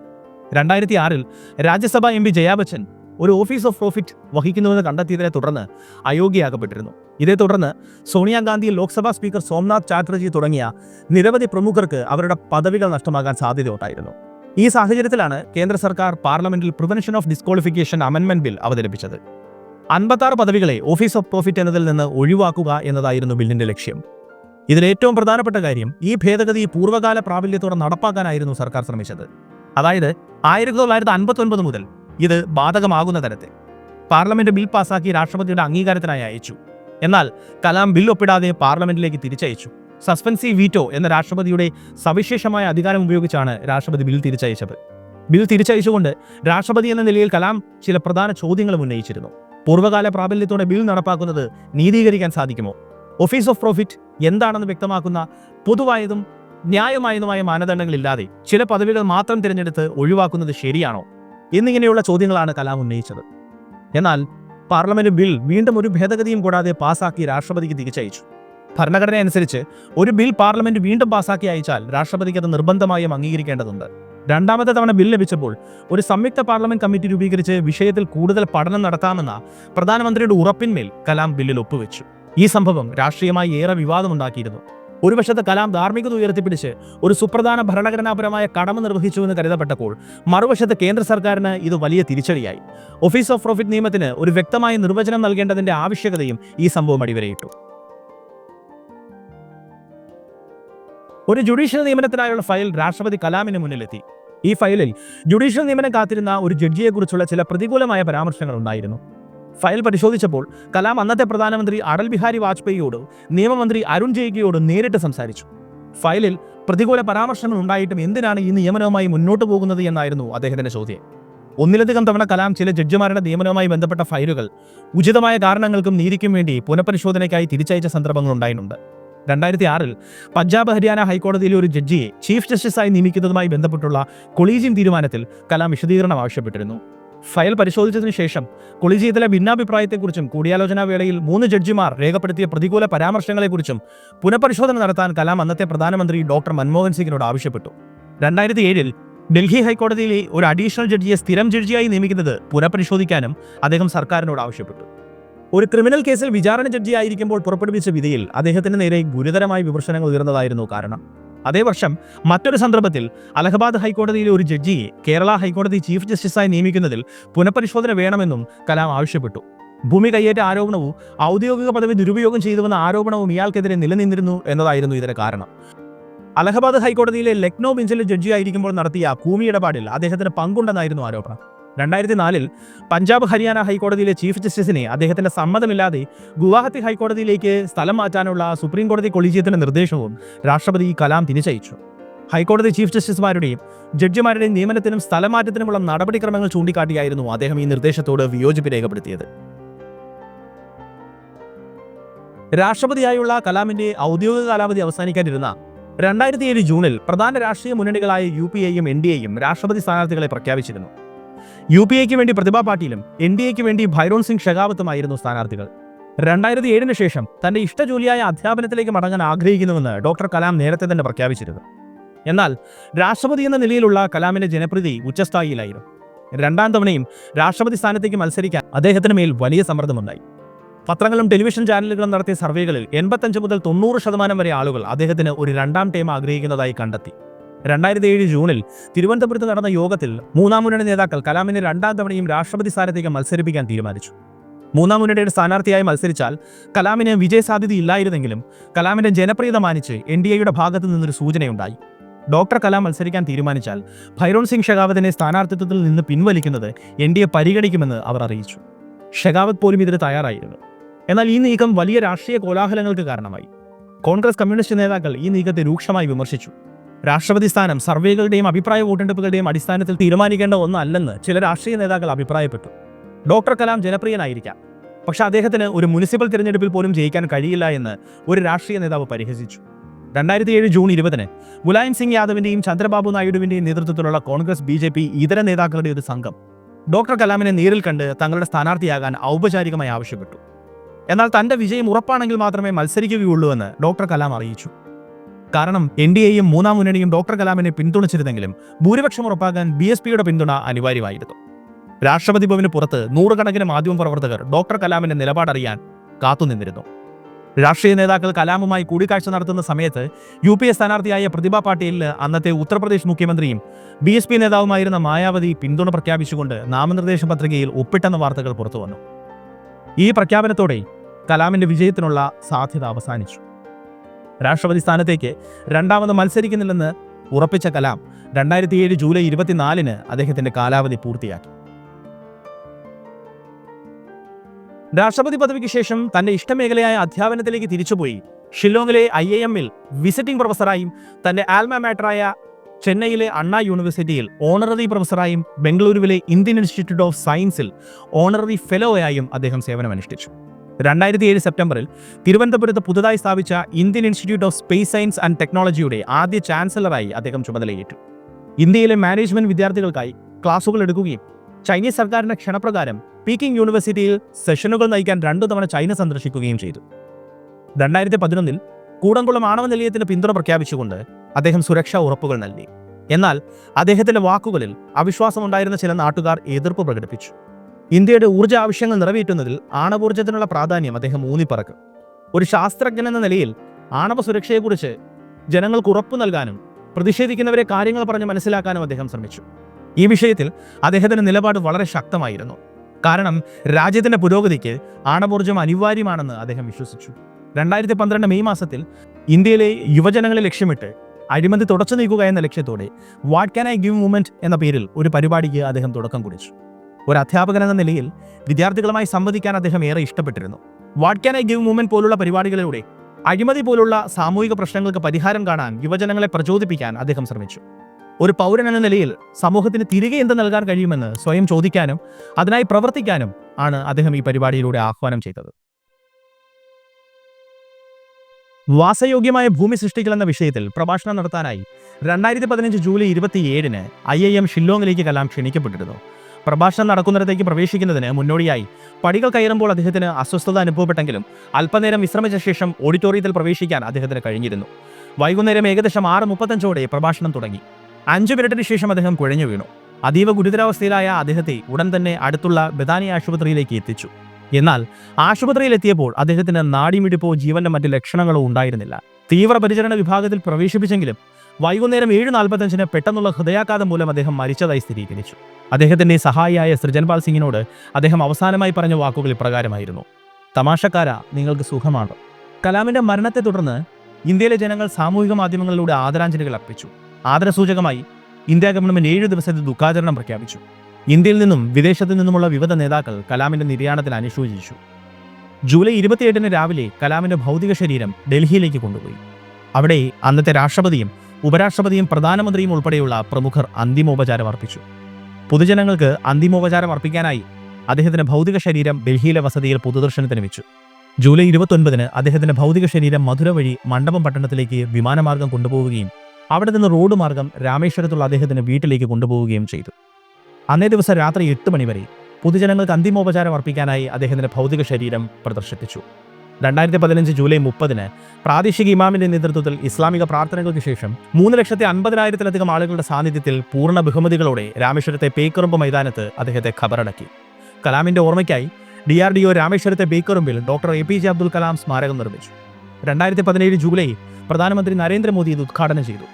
[SPEAKER 1] രണ്ടായിരത്തി ആറിൽ രാജ്യസഭാ എം പി ജയാ ബച്ചൻ ഒരു ഓഫീസ് ഓഫ് പ്രോഫിറ്റ് വഹിക്കുന്നുവെന്ന് കണ്ടെത്തിയതിനെ തുടർന്ന് അയോഗ്യയാകപ്പെട്ടിരുന്നു ഇതേ തുടർന്ന് സോണിയാഗാന്ധി ലോക്സഭാ സ്പീക്കർ സോംനാഥ് ചാറ്റർജി തുടങ്ങിയ നിരവധി പ്രമുഖർക്ക് അവരുടെ പദവികൾ നഷ്ടമാകാൻ സാധ്യതയുണ്ടായിരുന്നു. ഈ സാഹചര്യത്തിലാണ് കേന്ദ്ര സർക്കാർ പാർലമെന്റിൽ പ്രിവെൻഷൻ ഓഫ് ഡിസ്ക്വാളിഫിക്കേഷൻ അമെൻമെന്റ് ബിൽ അവതരിപ്പിച്ചത്. അൻപത്താറ് പദവികളെ ഓഫീസ് ഓഫ് പ്രോഫിറ്റ് എന്നതിൽ നിന്ന് ഒഴിവാക്കുക എന്നതായിരുന്നു ബില്ലിന്റെ ലക്ഷ്യം. ഇതിൽ ഏറ്റവും പ്രധാനപ്പെട്ട കാര്യം ഈ ഭേദഗതി പൂർവകാല പ്രാബല്യത്തോടെ നടപ്പാക്കാനായിരുന്നു സർക്കാർ ശ്രമിച്ചത്. അതായത് ആയിരത്തി തൊള്ളായിരത്തി അൻപത്തി ഒൻപത് മുതൽ ഇത് ബാധകമാകുന്ന തരത്തിൽ. പാർലമെന്റ് ബിൽ പാസാക്കി രാഷ്ട്രപതിയുടെ അംഗീകാരത്തിനായി അയച്ചു. എന്നാൽ കലാം ബിൽ ഒപ്പിടാതെ പാർലമെന്റിലേക്ക് തിരിച്ചയച്ചു. സസ്പെൻസി വീറ്റോ എന്ന രാഷ്ട്രപതിയുടെ സവിശേഷമായ അധികാരം ഉപയോഗിച്ചാണ് രാഷ്ട്രപതി ബിൽ തിരിച്ചയച്ചത്. ബിൽ തിരിച്ചയച്ചുകൊണ്ട് രാഷ്ട്രപതി എന്ന നിലയിൽ കലാം ചില പ്രധാന ചോദ്യങ്ങളും ഉന്നയിച്ചിരുന്നു. പൂർവകാല പ്രാബല്യത്തോടെ ബിൽ നടപ്പാക്കുന്നത് നീതീകരിക്കാൻ സാധിക്കുമോ? ഓഫീസ് ഓഫ് പ്രോഫിറ്റ് എന്താണെന്ന് വ്യക്തമാക്കുന്ന പൊതുവായതും ന്യായമായതുമായ മാനദണ്ഡങ്ങളില്ലാതെ ചില പദവികൾ മാത്രം തിരഞ്ഞെടുത്ത് ഒഴിവാക്കുന്നത് ശരിയാണോ? എന്നിങ്ങനെയുള്ള ചോദ്യങ്ങളാണ് കലാം ഉന്നയിച്ചത്. എന്നാൽ പാർലമെന്റ് ബിൽ വീണ്ടും ഒരു ഭേദഗതിയും കൂടാതെ പാസാക്കി രാഷ്ട്രപതിക്ക് തിരിച്ചയച്ചു. ഭരണഘടന അനുസരിച്ച് ഒരു ബിൽ പാർലമെന്റ് വീണ്ടും പാസാക്കി അയച്ചാൽ രാഷ്ട്രപതിക്ക് അത് നിർബന്ധമായും അംഗീകരിക്കേണ്ടതുണ്ട്. രണ്ടാമത്തെ തവണ ബിൽ ലഭിച്ചപ്പോൾ ഒരു സംയുക്ത പാർലമെന്റ് കമ്മിറ്റി രൂപീകരിച്ച് വിഷയത്തിൽ കൂടുതൽ പഠനം നടത്താമെന്ന പ്രധാനമന്ത്രിയുടെ ഉറപ്പിന്മേൽ കലാം ബില്ലിൽ ഒപ്പുവെച്ചു. ഈ സംഭവം രാഷ്ട്രീയമായി ഏറെ വിവാദമുണ്ടാക്കിയിരുന്നു. ഒരു വശത്ത് കലാം ധാർമ്മികത ഉയർത്തിപ്പിടിച്ച് ഒരു സുപ്രധാന ഭരണഘടനാപരമായ കടമ നിർവഹിച്ചുവെന്ന് കരുതപ്പെട്ടപ്പോൾ മറുവശത്ത് കേന്ദ്ര സർക്കാരിന് ഇത് വലിയ തിരിച്ചടിയായി. ഓഫീസ് ഓഫ് പ്രോഫിറ്റ് നിയമത്തിന് ഒരു വ്യക്തമായ നിർവചനം നൽകേണ്ടതിന്റെ ആവശ്യകതയും ഈ സംഭവം അടിവരയിട്ടു. ഒരു ജുഡീഷ്യൽ നിയമനത്തിനായുള്ള ഫയൽ രാഷ്ട്രപതി കലാമിന് മുന്നിലെത്തി. ഈ ഫയലിൽ ജുഡീഷ്യൽ നിയമനം കാത്തിരുന്ന ഒരു ജഡ്ജിയെക്കുറിച്ചുള്ള ചില പ്രതികൂലമായ പരാമർശങ്ങൾ ഉണ്ടായിരുന്നു. ഫയൽ പരിശോധിച്ചപ്പോൾ കലാം അന്നത്തെ പ്രധാനമന്ത്രി അടൽ ബിഹാരി വാജ്പേയിയോട് നിയമമന്ത്രി അരുൺ ജെയ്റ്റ്ലിയോട് നേരിട്ട് സംസാരിച്ചു. ഫയലിൽ പ്രതികൂല പരാമർശങ്ങൾ ഉണ്ടായിട്ടും എന്തിനാണ് ഈ നിയമനവുമായി മുന്നോട്ട് പോകുന്നത് എന്നായിരുന്നു അദ്ദേഹത്തിന്റെ ചോദ്യം. ഒന്നിലധികം തവണ കലാം ചില ജഡ്ജിമാരുടെ നിയമനവുമായി ബന്ധപ്പെട്ട ഫയലുകൾ ഉചിതമായ കാരണങ്ങൾക്കും നീതിക്കും വേണ്ടി പുനഃപരിശോധനയ്ക്കായി തിരിച്ചയച്ച സന്ദർഭങ്ങൾ ഉണ്ടായിട്ടുണ്ട്. രണ്ടായിരത്തി ആറിൽ പഞ്ചാബ് ഹരിയാന ഹൈക്കോടതിയിലെ ഒരു ജഡ്ജിയെ ചീഫ് ജസ്റ്റിസായി നിയമിക്കുന്നതുമായി ബന്ധപ്പെട്ടുള്ള കൊളീജിയം തീരുമാനത്തിൽ കലാം വിശദീകരണം ആവശ്യപ്പെട്ടിരുന്നു. ഫയൽ പരിശോധിച്ചതിന് ശേഷം കൊളീജിയത്തിലെ ഭിന്നാഭിപ്രായത്തെക്കുറിച്ചും കൂടിയാലോചനാ വേളയിൽ മൂന്ന് ജഡ്ജിമാർ രേഖപ്പെടുത്തിയ പ്രതികൂല പരാമർശങ്ങളെക്കുറിച്ചും പുനഃപരിശോധന നടത്താൻ കലാം അന്നത്തെ പ്രധാനമന്ത്രി ഡോക്ടർ മൻമോഹൻ സിംഗിനോട് ആവശ്യപ്പെട്ടു. രണ്ടായിരത്തി ഏഴിൽ ഡൽഹി ഹൈക്കോടതിയിലെ ഒരു അഡീഷണൽ ജഡ്ജിയെ സ്ഥിരം ജഡ്ജിയായി നിയമിക്കുന്നത് പുനഃപരിശോധിക്കാനും അദ്ദേഹം സർക്കാരിനോട് ആവശ്യപ്പെട്ടു. ഒരു ക്രിമിനൽ കേസിൽ വിചാരണ ജഡ്ജിയായിരിക്കുമ്പോൾ പുറപ്പെടുവിച്ച വിധിയിൽ അദ്ദേഹത്തിന് നേരെ ഗുരുതരമായ വിമർശനങ്ങൾ ഉയർന്നതായിരുന്നു കാരണം. അതേ വർഷം മറ്റൊരു സന്ദർഭത്തിൽ അലഹബാദ് ഹൈക്കോടതിയിലെ ഒരു ജഡ്ജിയെ കേരള ഹൈക്കോടതി ചീഫ് ജസ്റ്റിസായി നിയമിക്കുന്നതിൽ പുനഃപരിശോധന വേണമെന്നും കലാം ആവശ്യപ്പെട്ടു. ഭൂമി കയ്യേറ്റ ആരോപണവും ഔദ്യോഗിക പദവി ദുരുപയോഗം ചെയ്തുവെന്ന ആരോപണവും ഇയാൾക്കെതിരെ നിലനിന്നിരുന്നു എന്നതായിരുന്നു ഇതിന് കാരണം. അലഹബാദ് ഹൈക്കോടതിയിലെ ലക്നോ ബെഞ്ചിലെ ജഡ്ജിയായിരിക്കുമ്പോൾ നടത്തിയ ഭൂമി ഇടപാടിൽ അദ്ദേഹത്തിന് പങ്കുണ്ടെന്നായിരുന്നു ആരോപണം. രണ്ടായിരത്തി നാലിൽ പഞ്ചാബ് ഹരിയാന ഹൈക്കോടതിയിലെ ചീഫ് ജസ്റ്റിസിനെ അദ്ദേഹത്തിന്റെ സമ്മതമില്ലാതെ ഗുവാഹത്തി ഹൈക്കോടതിയിലേക്ക് സ്ഥലം മാറ്റാനുള്ള സുപ്രീം കോടതി കൊളീജിയത്തിന്റെ നിർദ്ദേശവും രാഷ്ട്രപതി കലാം തിരിച്ചയച്ചു. ഹൈക്കോടതി ചീഫ് ജസ്റ്റിസുമാരുടെയും ജഡ്ജിമാരുടെയും നിയമനത്തിനും സ്ഥലമാറ്റത്തിനുമുള്ള നടപടിക്രമങ്ങൾ ചൂണ്ടിക്കാട്ടിയായിരുന്നു അദ്ദേഹം ഈ നിർദ്ദേശത്തോട് വിയോജിപ്പ് രേഖപ്പെടുത്തിയത്. രാഷ്ട്രപതിയായുള്ള കലാമിന്റെ ഔദ്യോഗിക കാലാവധി അവസാനിക്കാനിരുന്ന രണ്ടായിരത്തി ഏഴ് ജൂണിൽ പ്രധാന രാഷ്ട്രീയ മുന്നണികളായ യു പി എയും എൻ ഡി എയും രാഷ്ട്രപതി സ്ഥാനാർത്ഥികളെ പ്രഖ്യാപിച്ചിരുന്നു. യു പി എക്ക് വേണ്ടി പ്രതിഭ പാട്ടീലും എൻ ഡി എക്ക് വേണ്ടി ഭൈരോൺ സിംഗ് ഷെഖാവത്തുമായിരുന്നു സ്ഥാനാർത്ഥികൾ. രണ്ടായിരത്തി ഏഴിന് ശേഷം തന്റെ ഇഷ്ടജോലിയായ അധ്യാപനത്തിലേക്ക് മടങ്ങാൻ ആഗ്രഹിക്കുന്നുവെന്ന് ഡോക്ടർ കലാം നേരത്തെ തന്നെ പ്രഖ്യാപിച്ചിരുന്നു. എന്നാൽ രാഷ്ട്രപതി എന്ന നിലയിലുള്ള കലാമിന്റെ ജനപ്രീതി ഉച്ചസ്ഥായിയിലായിരുന്നു. രണ്ടാം തവണയും രാഷ്ട്രപതി സ്ഥാനത്തേക്ക് മത്സരിക്കാൻ അദ്ദേഹത്തിന് മേൽ വലിയ സമ്മർദ്ദമുണ്ടായി. പത്രങ്ങളും ടെലിവിഷൻ ചാനലുകളും നടത്തിയ സർവേകളിൽ എൺപത്തഞ്ച് മുതൽ തൊണ്ണൂറ് ശതമാനം വരെ ആളുകൾ അദ്ദേഹത്തിന് ഒരു രണ്ടാം ടൈം ആഗ്രഹിക്കുന്നതായി കണ്ടെത്തി. രണ്ടായിരത്തി ഏഴ് ജൂണിൽ തിരുവനന്തപുരത്ത് നടന്ന യോഗത്തിൽ മൂന്നാം മുന്നണി നേതാക്കൾ കലാമിനെ രണ്ടാം തവണയും രാഷ്ട്രപതി സ്ഥാനത്തേക്ക് മത്സരിപ്പിക്കാൻ തീരുമാനിച്ചു. മൂന്നാം മുന്നണിയുടെ സ്ഥാനാർത്ഥിയായി മത്സരിച്ചാൽ കലാമിന് വിജയസാധ്യത ഇല്ലായിരുന്നെങ്കിലും കലാമിന്റെ ജനപ്രിയത മാനിച്ച് എൻ ഡി എയുടെ ഭാഗത്തു നിന്നൊരു സൂചനയുണ്ടായി. ഡോക്ടർ കലാം മത്സരിക്കാൻ തീരുമാനിച്ചാൽ ഭൈരോൺ സിംഗ് ഷെഖാവത്തിനെ സ്ഥാനാർത്ഥിത്വത്തിൽ നിന്ന് പിൻവലിക്കുന്നത് എൻ ഡി എ പരിഗണിക്കുമെന്ന് അവർ അറിയിച്ചു. ഷെഖാവത്ത് പോലും ഇതിന് തയ്യാറായിരുന്നു. എന്നാൽ ഈ നീക്കം വലിയ രാഷ്ട്രീയ കോലാഹലങ്ങൾക്ക് കാരണമായി. കോൺഗ്രസ് കമ്മ്യൂണിസ്റ്റ് നേതാക്കൾ ഈ നീക്കത്തെ രൂക്ഷമായി വിമർശിച്ചു. രാഷ്ട്രപതി സ്ഥാനം സർവേകളുടെയും അഭിപ്രായ വോട്ടെടുപ്പുകളുടെയും അടിസ്ഥാനത്തിൽ തീരുമാനിക്കേണ്ട ഒന്നല്ലെന്ന് ചില രാഷ്ട്രീയ നേതാക്കൾ അഭിപ്രായപ്പെട്ടു. ഡോക്ടർ കലാം ജനപ്രിയനായിരിക്കാം. പക്ഷേ അദ്ദേഹത്തിന് ഒരു മുനിസിപ്പൽ തിരഞ്ഞെടുപ്പിൽ പോലും ജയിക്കാൻ കഴിയില്ല എന്ന് ഒരു രാഷ്ട്രീയ നേതാവ് പരിഹസിച്ചു. രണ്ടായിരത്തി ഏഴ് ജൂൺ ഇരുപതിന് മുലായം സിംഗ് യാദവിന്റെയും ചന്ദ്രബാബു നായിഡുവിന്റെയും നേതൃത്വത്തിലുള്ള കോൺഗ്രസ് ബി ജെ പി ഇതര നേതാക്കളുടെ ഒരു സംഘം ഡോക്ടർ കലാമിനെ നേരിൽ കണ്ട് തങ്ങളുടെ സ്ഥാനാർത്ഥിയാകാൻ ഔപചാരികമായി ആവശ്യപ്പെട്ടു. എന്നാൽ തന്റെ വിജയം ഉറപ്പാണെങ്കിൽ മാത്രമേ മത്സരിക്കുകയുള്ളൂ എന്ന് ഡോക്ടർ കലാം അറിയിച്ചു. കാരണം എൻ ഡി എയും മൂന്നാം മുന്നണിയും ഡോക്ടർ കലാമിനെ പിന്തുണച്ചിരുന്നെങ്കിലും ഭൂരിപക്ഷം ഉറപ്പാക്കാൻ ബി എസ് പിയുടെ പിന്തുണ അനിവാര്യമായിരുന്നു. രാഷ്ട്രപതി ഭവന് പുറത്ത് നൂറുകണക്കിന് മാധ്യമ പ്രവർത്തകർ ഡോക്ടർ കലാമിന്റെ നിലപാടറിയാൻ കാത്തുനിന്നിരുന്നു. രാഷ്ട്രീയ നേതാക്കൾ കലാമുമായി കൂടിക്കാഴ്ച നടത്തുന്ന സമയത്ത് യു പി എ സ്ഥാനാർത്ഥിയായ പ്രതിഭ പാട്ടീലിന് അന്നത്തെ ഉത്തർപ്രദേശ് മുഖ്യമന്ത്രിയും ബി എസ് പി നേതാവുമായിരുന്ന മായാവതി പിന്തുണ പ്രഖ്യാപിച്ചുകൊണ്ട് നാമനിർദ്ദേശ പത്രികയിൽ ഒപ്പിട്ടെന്ന വാർത്തകൾ പുറത്തുവന്നു. ഈ പ്രഖ്യാപനത്തോടെ കലാമിന്റെ വിജയത്തിനുള്ള സാധ്യത അവസാനിച്ചു. രാഷ്ട്രപതി സ്ഥാനത്തേക്ക് രണ്ടാമത് മത്സരിക്കുന്നില്ലെന്ന് ഉറപ്പിച്ച കലാം രണ്ടായിരത്തി ഏഴ് ജൂലൈ ഇരുപത്തിനാലിന് അദ്ദേഹത്തിന്റെ കാലാവധി പൂർത്തിയാക്കി. രാഷ്ട്രപതി പദവിക്ക് ശേഷം തന്റെ ഇഷ്ടമേഖലയായ അധ്യാപനത്തിലേക്ക് തിരിച്ചുപോയി. ഷില്ലോങ്ങിലെ ഐ എ എമ്മിൽ വിസിറ്റിംഗ് പ്രൊഫസറായും തന്റെ ആൽമ മാറ്ററായ ചെന്നൈയിലെ അണ്ണാ യൂണിവേഴ്സിറ്റിയിൽ ഓണററി പ്രൊഫസറായും ബംഗളൂരുവിലെ ഇന്ത്യൻ ഇൻസ്റ്റിറ്റ്യൂട്ട് ഓഫ് സയൻസിൽ ഓണററി ഫെലോയായും അദ്ദേഹം സേവനമനുഷ്ഠിച്ചു. രണ്ടായിരത്തി ഏഴ് സെപ്റ്റംബറിൽ തിരുവനന്തപുരത്ത് പുതുതായി സ്ഥാപിച്ച Indian institute of space science and ടെക്നോളജിയുടെ ആദ്യ ചാൻസലറായി അദ്ദേഹം ചുമതലയേറ്റു. ഇന്ത്യയിലെ മാനേജ്മെന്റ് വിദ്യാർത്ഥികൾക്കായി ക്ലാസുകൾ എടുക്കുകയും ചൈനീസ് സർക്കാരിന്റെ ക്ഷണപ്രകാരം പീക്കിംഗ് യൂണിവേഴ്സിറ്റിയിൽ സെഷനുകൾ നയിക്കാൻ രണ്ടു തവണ ചൈന സന്ദർശിക്കുകയും ചെയ്തു. രണ്ടായിരത്തി പതിനൊന്നിൽ കൂടംകുളം ആണവ നിലയത്തിന് പിന്തുണ പ്രഖ്യാപിച്ചുകൊണ്ട് അദ്ദേഹം സുരക്ഷാ ഉറപ്പുകൾ നൽകി. എന്നാൽ അദ്ദേഹത്തിന്റെ വാക്കുകളിൽ അവിശ്വാസമുണ്ടായിരുന്ന ചില നാട്ടുകാർ എതിർപ്പ് പ്രകടിപ്പിച്ചു. ഇന്ത്യയുടെ ഊർജ ആവശ്യങ്ങൾ നിറവേറ്റുന്നതിൽ ആണവോർജത്തിനുള്ള പ്രാധാന്യം അദ്ദേഹം ഊന്നിപ്പറക്കും. ഒരു ശാസ്ത്രജ്ഞൻ എന്ന നിലയിൽ ആണവ സുരക്ഷയെക്കുറിച്ച് ജനങ്ങൾക്ക് ഉറപ്പു നൽകാനും പ്രതിഷേധിക്കുന്നവരെ കാര്യങ്ങൾ പറഞ്ഞ് മനസ്സിലാക്കാനും അദ്ദേഹം ശ്രമിച്ചു. ഈ വിഷയത്തിൽ അദ്ദേഹത്തിന്റെ നിലപാട് വളരെ ശക്തമായിരുന്നു. കാരണം രാജ്യത്തിന്റെ പുരോഗതിക്ക് ആണവോർജം അനിവാര്യമാണെന്ന് അദ്ദേഹം വിശ്വസിച്ചു. രണ്ടായിരത്തി പന്ത്രണ്ട് മെയ് മാസത്തിൽ ഇന്ത്യയിലെ യുവജനങ്ങളെ ലക്ഷ്യമിട്ട് അഴിമതി തുടച്ചു നീക്കുക എന്ന ലക്ഷ്യത്തോടെ what can I give movement എന്ന പേരിൽ ഒരു പരിപാടിക്ക് അദ്ദേഹം തുടക്കം കുറിച്ചു. ഒരു അധ്യാപകൻ എന്ന നിലയിൽ വിദ്യാർത്ഥികളുമായി സംവദിക്കാൻ അദ്ദേഹം ഏറെ ഇഷ്ടപ്പെട്ടിരുന്നു. What can I give movement പോലുള്ള പരിപാടികളിലൂടെ? അഴിമതി പോലുള്ള സാമൂഹിക പ്രശ്നങ്ങൾക്ക് പരിഹാരം കാണാൻ യുവജനങ്ങളെ പ്രചോദിപ്പിക്കാൻ അദ്ദേഹം ശ്രമിച്ചു. ഒരു പൗരൻ എന്ന നിലയിൽ സമൂഹത്തിന് തിരികെ എന്ത് നൽകാൻ കഴിയുമെന്ന് സ്വയം ചോദിക്കാനും അതിനായി പ്രവർത്തിക്കാനും ആണ് അദ്ദേഹം ഈ പരിപാടിയിലൂടെ ആഹ്വാനം ചെയ്തത്. വാസയോഗ്യമായ ഭൂമി സൃഷ്ടിക്കൽ എന്ന വിഷയത്തിൽ പ്രഭാഷണം നടത്താനായി രണ്ടായിരത്തി പതിനഞ്ച് ജൂലൈ ഇരുപത്തിയേഴിന് ഐ ഐ എം ഷില്ലോങ്ങിലേക്ക് കലാം ക്ഷണിക്കപ്പെട്ടിരുന്നു. പ്രഭാഷണം നടക്കുന്നിടത്തേക്ക് പ്രവേശിക്കുന്നതിന് മുന്നോടിയായി പടികൾ കയറുമ്പോൾ അദ്ദേഹത്തിന് അസ്വസ്ഥത അനുഭവപ്പെട്ടെങ്കിലും അല്പനേരം വിശ്രമിച്ച ശേഷം ഓഡിറ്റോറിയത്തിൽ പ്രവേശിക്കാൻ അദ്ദേഹത്തിന് കഴിഞ്ഞിരുന്നു. വൈകുന്നേരം ഏകദേശം ആറ് മുപ്പത്തഞ്ചോടെ പ്രഭാഷണം തുടങ്ങി. അഞ്ചു മിനിറ്റിന് ശേഷം അദ്ദേഹം കുഴഞ്ഞു വീണു. അതീവ ഗുരുതരാവസ്ഥയിലായ അദ്ദേഹത്തെ ഉടൻ തന്നെ അടുത്തുള്ള ബദാനി ആശുപത്രിയിലേക്ക് എത്തിച്ചു. എന്നാൽ ആശുപത്രിയിൽ എത്തിയപ്പോൾ അദ്ദേഹത്തിന് നാടിമിടിപ്പോ ജീവന്റെ മറ്റ് ലക്ഷണങ്ങളോ ഉണ്ടായിരുന്നില്ല. തീവ്രപരിചരണ വിഭാഗത്തിൽ പ്രവേശിപ്പിച്ചെങ്കിലും വൈകുന്നേരം ഏഴ് നാൽപ്പത്തഞ്ചിന് പെട്ടെന്നുള്ള ഹൃദയാഘാതം മൂലം അദ്ദേഹം മരിച്ചതായി സ്ഥിരീകരിച്ചു. അദ്ദേഹത്തിന്റെ സഹായിയായ സൃജൻപാൽ സിംഗിനോട് അദ്ദേഹം അവസാനമായി പറഞ്ഞ വാക്കുകൾ ഇപ്രകാരമായിരുന്നു. തമാശക്കാര നിങ്ങൾക്ക് സുഖമാണ്? കലാമിന്റെ മരണത്തെ തുടർന്ന് ഇന്ത്യയിലെ ജനങ്ങൾ സാമൂഹിക മാധ്യമങ്ങളിലൂടെ ആദരാഞ്ജലികൾ അർപ്പിച്ചു. ആദരസൂചകമായി ഇന്ത്യ ഗവൺമെന്റ് ഏഴു ദിവസത്തെ ദുഃഖാചരണം പ്രഖ്യാപിച്ചു. ഇന്ത്യയിൽ നിന്നും വിദേശത്തു നിന്നുമുള്ള വിവിധ നേതാക്കൾ കലാമിന്റെ നിര്യാണത്തിൽ അനുശോചിച്ചു. ജൂലൈ ഇരുപത്തിയെട്ടിന് രാവിലെ കലാമിന്റെ ഭൗതിക ശരീരം ഡൽഹിയിലേക്ക് കൊണ്ടുപോയി. അവിടെ അന്നത്തെ രാഷ്ട്രപതിയും ഉപരാഷ്ട്രപതിയും പ്രധാനമന്ത്രിയും ഉൾപ്പെടെയുള്ള പ്രമുഖർ അന്തിമോപചാരം അർപ്പിച്ചു. പൊതുജനങ്ങൾക്ക് അന്തിമോപചാരം അർപ്പിക്കാനായി അദ്ദേഹത്തിന്റെ ഭൗതിക ശരീരം ഡൽഹിയിലെ വസതിയിൽ പൊതുദർശനത്തിന് വെച്ചു. ജൂലൈ ഇരുപത്തൊൻപതിന് അദ്ദേഹത്തിന്റെ ഭൗതിക ശരീരം മധുര വഴി മണ്ഡപം പട്ടണത്തിലേക്ക് വിമാനമാർഗം കൊണ്ടുപോവുകയും അവിടെ നിന്ന് റോഡ് മാർഗം രാമേശ്വരത്തുള്ള അദ്ദേഹത്തിന്റെ വീട്ടിലേക്ക് കൊണ്ടുപോവുകയും ചെയ്തു. അന്നേ ദിവസം രാത്രി എട്ട് മണിവരെ പൊതുജനങ്ങൾക്ക് അന്തിമോപചാരം അർപ്പിക്കാനായി അദ്ദേഹത്തിന്റെ ഭൗതിക ശരീരം പ്രദർശിപ്പിച്ചു. രണ്ടായിരത്തി പതിനഞ്ച് ജൂലൈ മുപ്പതിന് പ്രാദേശിക ഇമാമിന്റെ നേതൃത്വത്തിൽ ഇസ്ലാമിക പ്രാർത്ഥനകൾക്ക് ശേഷം മൂന്ന് ലക്ഷത്തി അൻപതിനായിരത്തിലധികം ആളുകളുടെ സാന്നിധ്യത്തിൽ പൂർണ ബഹുമതികളോടെ രാമേശ്വരത്തെ പേക്കറുമ്പ് മൈതാനത്ത് അദ്ദേഹത്തെ ഖബറടക്കി. കലാമിന്റെ ഓർമ്മയ്ക്കായി ഡി ആർ ഡി ഒ രാമേശ്വരത്തെ ബേക്കറുമ്പിൽ doctor A P J Abdul Kalam സ്മാരകം നിർമ്മിച്ചു. രണ്ടായിരത്തി പതിനേഴ് ജൂലൈ പ്രധാനമന്ത്രി നരേന്ദ്രമോദി ഇത് ഉദ്ഘാടനം ചെയ്തു.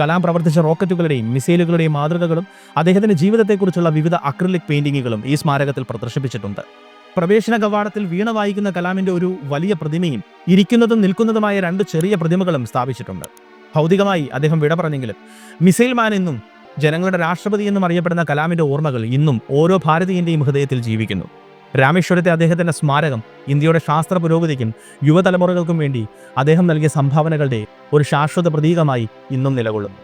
[SPEAKER 1] കലാം പ്രവർത്തിച്ച റോക്കറ്റുകളുടെയും മിസൈലുകളുടെയും മാതൃകകളും അദ്ദേഹത്തിന്റെ ജീവിതത്തെക്കുറിച്ചുള്ള വിവിധ അക്രിലിക് പെയിന്റിങ്ങുകളും ഈ സ്മാരകത്തിൽ പ്രദർശിപ്പിച്ചിട്ടുണ്ട്. പ്രവേശന കവാടത്തിൽ വീണ വായിക്കുന്ന കലാമിന്റെ ഒരു വലിയ പ്രതിമയും ഇരിക്കുന്നതും നിൽക്കുന്നതുമായ രണ്ട് ചെറിയ പ്രതിമകളും സ്ഥാപിച്ചിട്ടുണ്ട്. ഭൗതികമായി അദ്ദേഹം വിട പറഞ്ഞെങ്കിലും മിസൈൽ മാൻ എന്നും ജനങ്ങളുടെ രാഷ്ട്രപതി എന്നും അറിയപ്പെടുന്ന കലാമിന്റെ ഓർമ്മകൾ ഇന്നും ഓരോ ഭാരതീയന്റെയും ഹൃദയത്തിൽ ജീവിക്കുന്നു. രാമേശ്വരത്തെ അദ്ദേഹത്തിന്റെ സ്മാരകം ഇന്ത്യയുടെ ശാസ്ത്ര പുരോഗതിക്കും യുവതലമുറകൾക്കും വേണ്ടി അദ്ദേഹം നൽകിയ സംഭാവനകളുടെ ഒരു ശാശ്വത പ്രതീകമായി ഇന്നും നിലകൊള്ളുന്നു.